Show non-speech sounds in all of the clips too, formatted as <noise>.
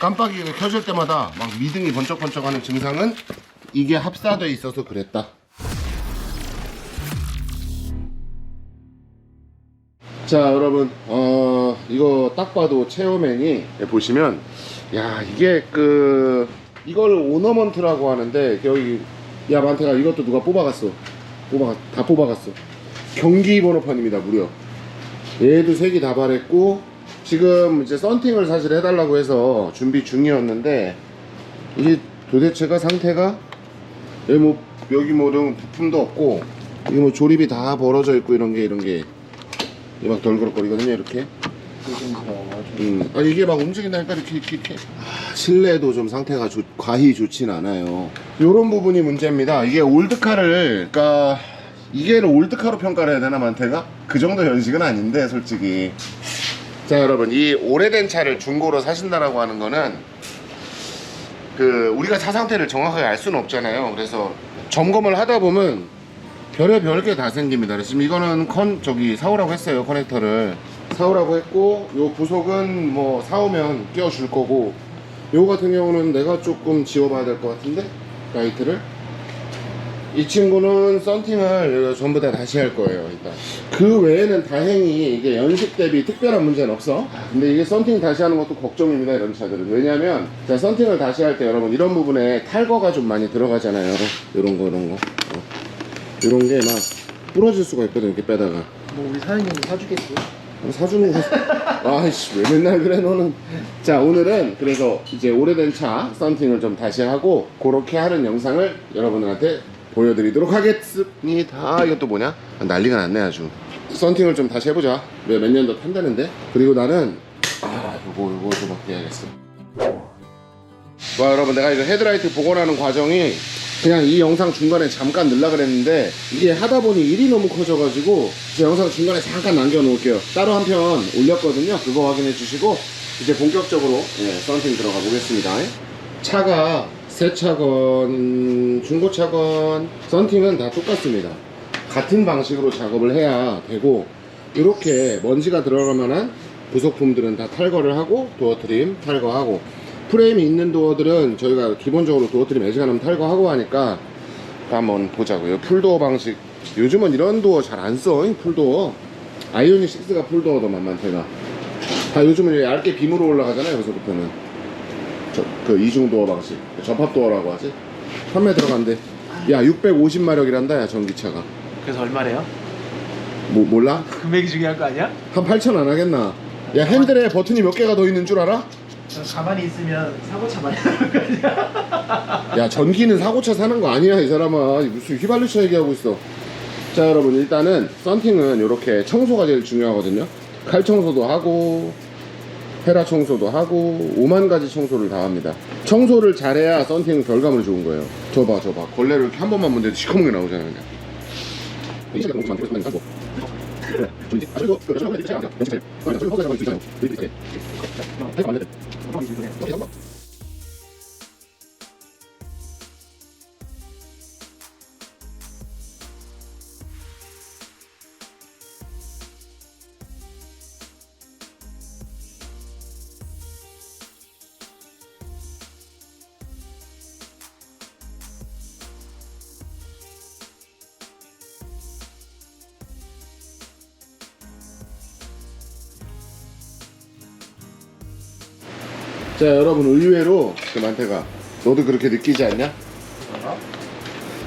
깜빡이가 켜질 때마다 막 미등이 번쩍번쩍하는 증상은 이게 합사돼 있어서 그랬다. 자 여러분 어 이거 딱 봐도 체어맨이 보시면 야 이게 그 이걸 오너먼트라고 하는데 여기 야 만태가 이것도 누가 뽑아갔어? 뽑아 다 뽑아갔어. 경기 번호판입니다 무려. 얘도 색이 다 바랬고 지금 이제 썬팅을 사실 해달라고 해서 준비 중이었는데 이게 도대체가 상태가 여기 뭐 여기 뭐 이런 부품도 없고 이게 뭐 조립이 다 벌어져 있고 이런 게 이런 게 이게 막 덜그럭거리거든요 이렇게 음. 아 이게 막 움직인다니까 이렇게 이렇게, 이렇게. 아, 실내도 좀 상태가 좋- 과히 좋진 않아요 요런 부분이 문제입니다 이게 올드카를 그러니까 이게 올드카로 평가를 해야 되나 만태가? 그 정도 연식은 아닌데 솔직히 자 여러분 이 오래된 차를 중고로 사신다라고 하는 거는 그 우리가 차 상태를 정확하게 알 수는 없잖아요. 그래서 점검을 하다 보면 별의 별 게 다 생깁니다. 지금 이거는 컨 저기 사오라고 했어요 커넥터를. 사오라고 했고 요 부속은 뭐 사오면 끼워줄 거고 요 같은 경우는 내가 조금 지워봐야 될 것 같은데 라이트를 이 친구는 썬팅을 전부 다 다시 할 거예요 일단. 그 외에는 다행히 이게 연식 대비 특별한 문제는 없어. 근데 이게 썬팅 다시 하는 것도 걱정입니다 이런 차들은. 왜냐면 자 썬팅을 다시 할 때 여러분 이런 부분에 탈거가 좀 많이 들어가잖아요. 이런 거 이런 거. 어. 이런 게 막 부러질 수가 있거든 이렇게 빼다가. 뭐 우리 사장님이 사주겠지. 뭐 사주는 거. <laughs> 아이씨 왜 맨날 그래 너는? 자 오늘은 그래서 이제 오래된 차 썬팅을 좀 다시 하고 그렇게 하는 영상을 여러분들한테 보여드리도록 하겠습니다. 이것도 뭐냐? 아, 난리가 났네 아주. 썬팅을 좀 다시 해보자. 왜몇년 더 탄다는데? 그리고 나는 아 요거 요거 좀 바뀌어야겠어. 와 여러분 내가 이거 헤드라이트 복원하는 과정이 그냥 이 영상 중간에 잠깐 넣으려 그랬는데 이게 하다 보니 일이 너무 커져가지고 제 영상 중간에 잠깐 남겨놓을게요. 따로 한 편 올렸거든요. 그거 확인해 주시고 이제 본격적으로 예, 썬팅 들어가 보겠습니다. 차가 새 차건 중고 차건 썬팅은 다 똑같습니다. 같은 방식으로 작업을 해야 되고 이렇게 먼지가 들어갈 만한 부속품들은 다 탈거를 하고 도어 트림 탈거하고 프레임이 있는 도어들은 저희가 기본적으로 도어 트림 애지간하면 탈거하고 하니까 한번 보자고요. 풀도어 방식. 요즘은 이런 도어 잘 안써 풀도어. 아이오닉 6가 풀도어도 만만태가 다 요즘은 얇게 빔으로 올라가잖아요 여기서부터는 저, 그 이중도어 방식 접합도어라고 하지 판매 들어간대 야 650마력이란다 야 전기차가 그래서 얼마래요? 뭐 몰라? <laughs> 금액이 중요한 거 아니야? 한 8천 안 하겠나 야 핸들에 버튼이 몇 개가 더 있는 줄 알아? 저 가만히 있으면 사고차 많이 나는 거 아니야? 야 전기는 사고차 사는 거 아니야 이 사람아 무슨 휘발유차 얘기하고 있어 자 여러분 일단은 썬팅은 이렇게 청소가 제일 중요하거든요 칼 청소도 하고 헤라 청소도 하고 오만 가지 청소를 다 합니다 청소를 잘해야 썬팅 결과물 좋은 거예요 저봐 저봐 걸레를 한 번만 문대도 시커멓게 나오잖아요 그냥 자 여러분 의외로 그 만태가 너도 그렇게 느끼지 않냐?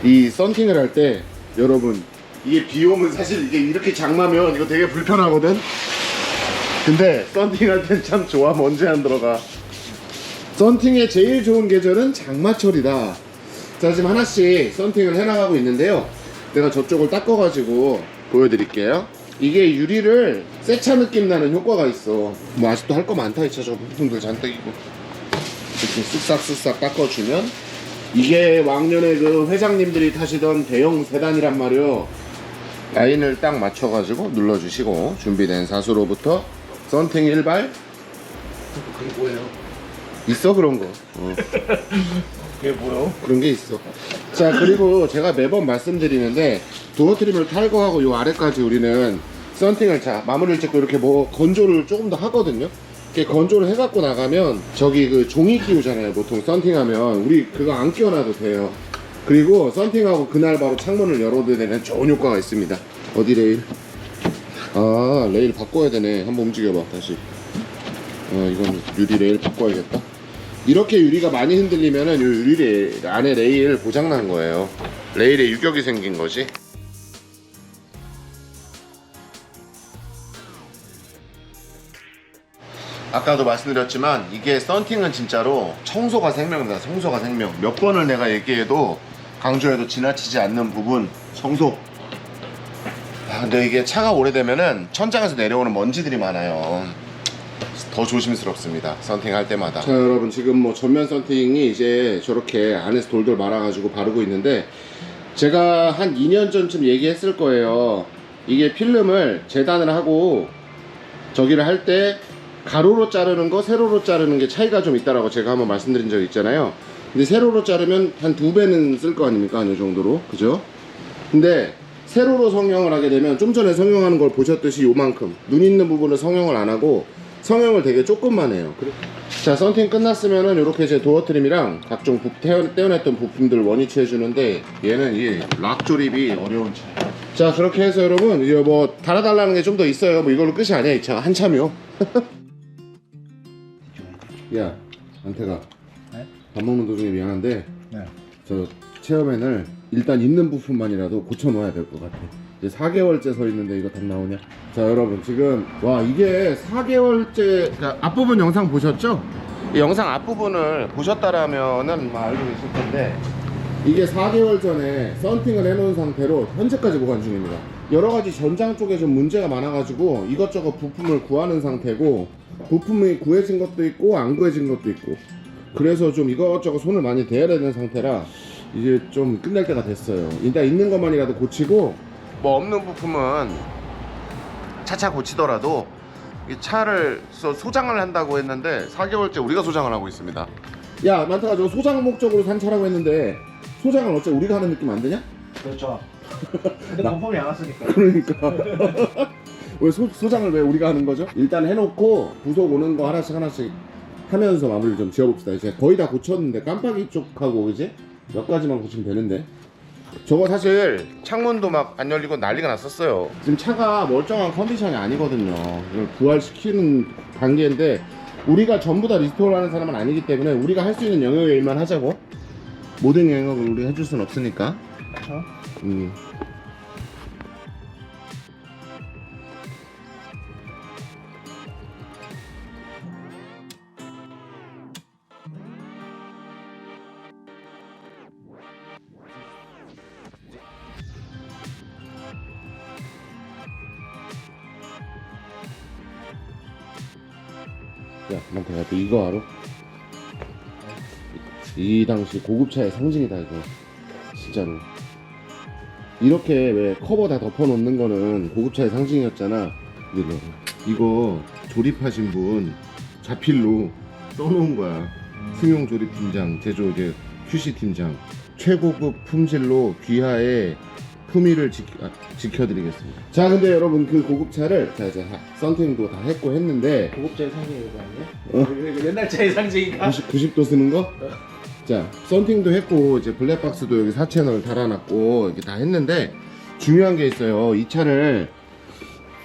이 썬팅을 할 때 여러분 이게 비 오면 사실 이게 이렇게 장마면 이거 되게 불편하거든? 근데 썬팅 할 땐 참 좋아 먼지 안 들어가. 썬팅의 제일 좋은 계절은 장마철이다. 자 지금 하나씩 썬팅을 해나가고 있는데요. 내가 저쪽을 닦아가지고 보여드릴게요 이게 유리를 새차 느낌 나는 효과가 있어. 뭐 아직도 할 거 많다 이 차. 저 부품들 잔뜩 있고. 이렇게 쓱싹쓱싹 닦아주면 이게 왕년에 그 회장님들이 타시던 대형 세단이란 말이요 라인을 딱 맞춰가지고 눌러주시고 준비된 사수로부터 썬팅 일발. 그게 뭐예요? 있어 그런 거. 어. <laughs> 그게 뭐요? 그런 게 있어. 자 그리고 제가 매번 말씀드리는데 도어 트림을 탈거하고 요 아래까지 우리는 썬팅을 자 마무리를 찍고 이렇게 뭐 건조를 조금 더 하거든요. 이렇게 건조를 해갖고 나가면 저기 그 종이 끼우잖아요 보통 썬팅하면 우리 그거 안 끼워놔도 돼요 그리고 썬팅하고 그날 바로 창문을 열어도 되는 좋은 효과가 있습니다 어디 레일? 아 레일 바꿔야 되네 한번 움직여봐 다시 어 이건 유리 레일 바꿔야겠다 이렇게 유리가 많이 흔들리면은 이 유리 안에 레일 고장난 거예요. 레일에 유격이 생긴 거지. 아까도 말씀드렸지만 이게 썬팅은 진짜로 청소가 생명이다. 청소가 생명. 몇 번을 내가 얘기해도 강조해도 지나치지 않는 부분 청소. 아, 근데 이게 차가 오래되면은 천장에서 내려오는 먼지들이 많아요 더 조심스럽습니다. 썬팅 할 때마다. 자 여러분 지금 뭐 전면 썬팅이 이제 저렇게 안에서 돌돌 말아가지고 바르고 있는데 제가 한 2년 전쯤 얘기했을 거예요. 이게 필름을 재단을 하고 저기를 할 때 가로로 자르는 거 세로로 자르는 게 차이가 좀 있다라고 제가 한번 말씀드린 적 있잖아요. 근데 세로로 자르면 한 두 배는 쓸 거 아닙니까? 이 정도로. 그죠? 근데 세로로 성형을 하게 되면 좀 전에 성형하는 걸 보셨듯이 요만큼 눈 있는 부분을 성형을 안 하고 성형을 되게 조금만 해요 자 썬팅 끝났으면은 이렇게 제 도어 트림이랑 각종 부, 태어, 떼어냈던 부품들 원위치 해주는데 얘는 이락 조립이 어려운 차. 자 그렇게 해서 여러분 이제 뭐 달아달라는 게 좀 더 있어요. 뭐 이걸로 끝이 아니야 이 차가 한참이요. <laughs> 야 안태가 네? 밥 먹는 도중에 미안한데 네. 저 체어맨을 일단 있는 부품만이라도 고쳐놓아야 될 것 같아. 이제 4개월째 서 있는데 이거 답 나오냐? 자 여러분 지금 와 이게 4개월째 그러니까 앞부분 영상 보셨죠? 이 영상 앞부분을 보셨다라면은 뭐 알고 계실 텐데 이게 4개월 전에 썬팅을 해놓은 상태로 현재까지 보관 중입니다. 여러 가지 전장 쪽에 좀 문제가 많아가지고 이것저것 부품을 구하는 상태고 부품이 구해진 것도 있고 안 구해진 것도 있고 그래서 좀 이것저것 손을 많이 대야 되는 상태라 이제 좀 끝날 때가 됐어요. 일단 있는 것만이라도 고치고 뭐 없는 부품은 차차 고치더라도 이 차를 소- 소장을 한다고 했는데 4개월째 우리가 소장을 하고 있습니다. 야, 만타가 저 소장 목적으로 산 차라고 했는데 소장을 어째 우리가 하는 느낌 안 드냐? 그렇죠. <laughs> 근데 건품이 안 왔으니까. 그러니까 <laughs> 왜 소, 소장을 왜 우리가 하는 거죠? 일단 해놓고 부속 오는 거 하나씩 하나씩 하면서 마무리를 좀 지어봅시다. 이제 거의 다 고쳤는데 깜빡이 쪽하고 이제 몇 가지만 고치면 되는데. 저거 사실 창문도 막 안 열리고 난리가 났었어요. 지금 차가 멀쩡한 컨디션이 아니거든요. 이걸 부활시키는 단계인데 우리가 전부 다 리스토어하는 사람은 아니기 때문에 우리가 할 수 있는 영역의 일만 하자고. 모든 영역을 우리 해줄 순 없으니까. 그렇죠. 음. 야, 만태야, 너 이거 알아? 이 당시 고급차의 상징이다 이거. 진짜로. 이렇게 왜 커버 다 덮어놓는 거는 고급차의 상징이었잖아. 근데 너 이거 조립하신 분 자필로 써놓은 거야. 승용 조립 팀장 제조 이제 QC 팀장. 최고급 품질로 귀하의 품위를 지, 아, 지켜드리겠습니다 자 근데 여러분 그 고급차를 자 이제 하- 썬팅도 다 했고 했는데 고급차의 상징이 이거 아니에요? 어? 옛날 차의 상징인가? 90, 90 도 쓰는 거? 자, 썬팅도 했고, 이제 블랙박스도 여기 4채널 달아놨고, 이렇게 다 했는데, 중요한 게 있어요. 이 차를,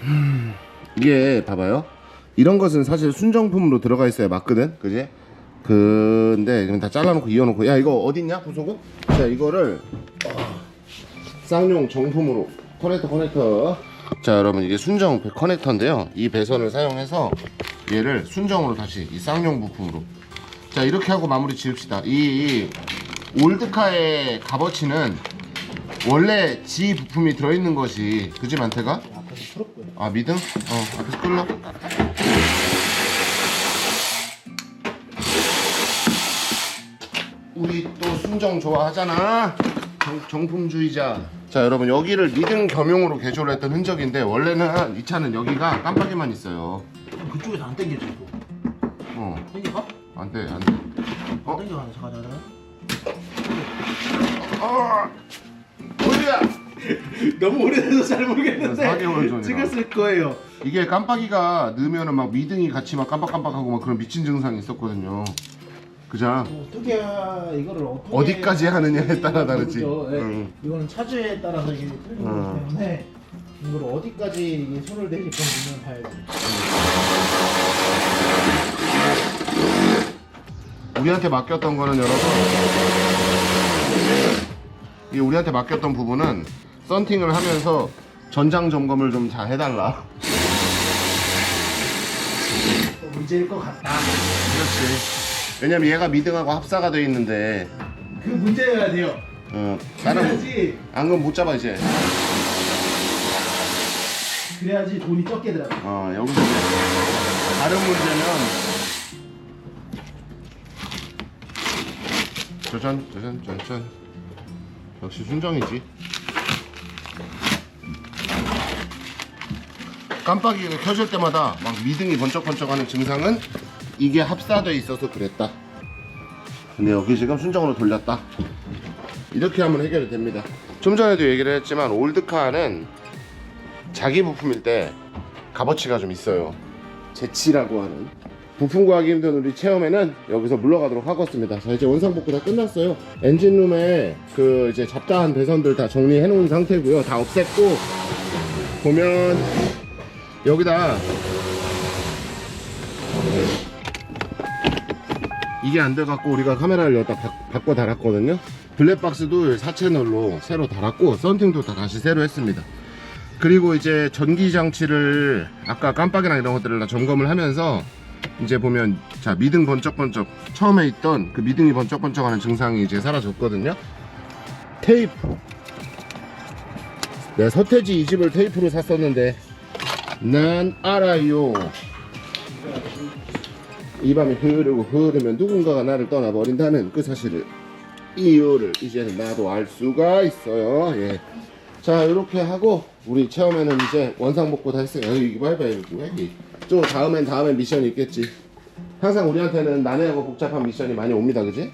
음, 이게, 봐봐요. 이런 것은 사실 순정품으로 들어가 있어야 맞거든? 그지? 근데, 그냥 다 잘라놓고 이어놓고, 야, 이거 어딨냐? 부속은? 자, 이거를, 어, 쌍용 정품으로, 커넥터, 커넥터. 자, 여러분, 이게 순정 배- 커넥터인데요. 이 배선을 사용해서 얘를 순정으로 다시 이 쌍용 부품으로 자 이렇게 하고 마무리 지읍시다 이 올드카의 값어치는 원래 G 부품이 들어있는 것이 그지 만태가? 아 미등? 어 앞에서 끌러 우리 또 순정 좋아하잖아 정, 정품주의자 자 여러분 여기를 리등 겸용으로 개조를 했던 흔적인데 원래는 이 차는 여기가 깜빡이만 있어요 그쪽에서 안 당겨져 이거. 어 당겨가? 안돼 안돼 어? 안 당겨가네. 잠깐 잠깐. 어! 보이야! 너무 오래돼서 잘 모르겠는데 4개월 전이라. 찍었을 거예요. 이게 깜빡이가 넣으면은 막 미등이 같이 막 깜빡깜빡하고 막 그런 미친 증상이 있었거든요. 그죠? 어떻게 이거를 어떻게 어디까지 하느냐에 따라 다르지. 모르죠. 예. 응. 이거는 차주에 따라서 이게 틀린 거기 응. 때문에 이걸 어디까지 이게 손을 대실 건지는 봐야지. 우리한테 맡겼던 거는 여러분 이 우리한테 맡겼던 부분은 썬팅을 하면서 전장 점검을 좀 잘 해달라. 또 문제일 것 같다. 그렇지. 왜냐면 얘가 미등하고 합사가 돼 있는데 그 문제여야 돼요. 어, 다른 그래야지 안금 못 잡아 이제. 그래야지 돈이 적게 들어가. 어 여기서 이제 다른 문제는 짜잔 짜잔 짜잔 역시 순정이지 깜빡이가 켜질 때마다 막 미등이 번쩍번쩍하는 증상은 이게 합사돼 있어서 그랬다 근데 여기 지금 순정으로 돌렸다 이렇게 하면 해결이 됩니다 좀 전에도 얘기를 했지만 올드카는 자기 부품일 때 값어치가 좀 있어요. 재치라고 하는. 부품 구하기 힘든 우리 체험에는 여기서 물러가도록 하겠습니다. 자, 이제 원상 복구 다 끝났어요. 엔진룸에 그 이제 잡다한 배선들 다 정리해 놓은 상태고요. 다 없앴고 보면 여기다 이게 안 돼갖고 우리가 카메라를 여기다 바, 바꿔 달았거든요. 블랙박스도 4채널로 새로 달았고 썬팅도 다 다시 새로 했습니다. 그리고 이제 전기 장치를 아까 깜빡이랑 이런 것들을 다 점검을 하면서 이제 보면 자 미등 번쩍번쩍 처음에 있던 그 미등이 번쩍번쩍하는 증상이 이제 사라졌거든요. 테이프. 내가 서태지 이 집을 테이프로 샀었는데 난 알아요. 이 밤이 흐르고 흐르면 누군가가 나를 떠나버린다는 그 사실을 이유를 이제는 나도 알 수가 있어요. 예. 자 이렇게 하고 우리 체험에는 이제 원상복구 다 했어요. 에이, 이거 봐봐 이거 이게. 또 다음엔 다음엔 미션이 있겠지. 항상 우리한테는 난해하고 복잡한 미션이 많이 옵니다, 그지?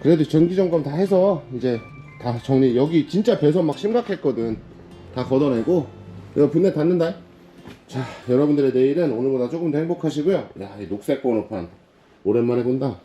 그래도 정기 점검 다 해서 이제 다 정리. 여기 진짜 배선 막 심각했거든. 다 걷어내고 이거 분내 닫는다. 자 여러분들의 내일은 오늘보다 조금 더 행복하시고요. 야 이 녹색 번호판 오랜만에 본다.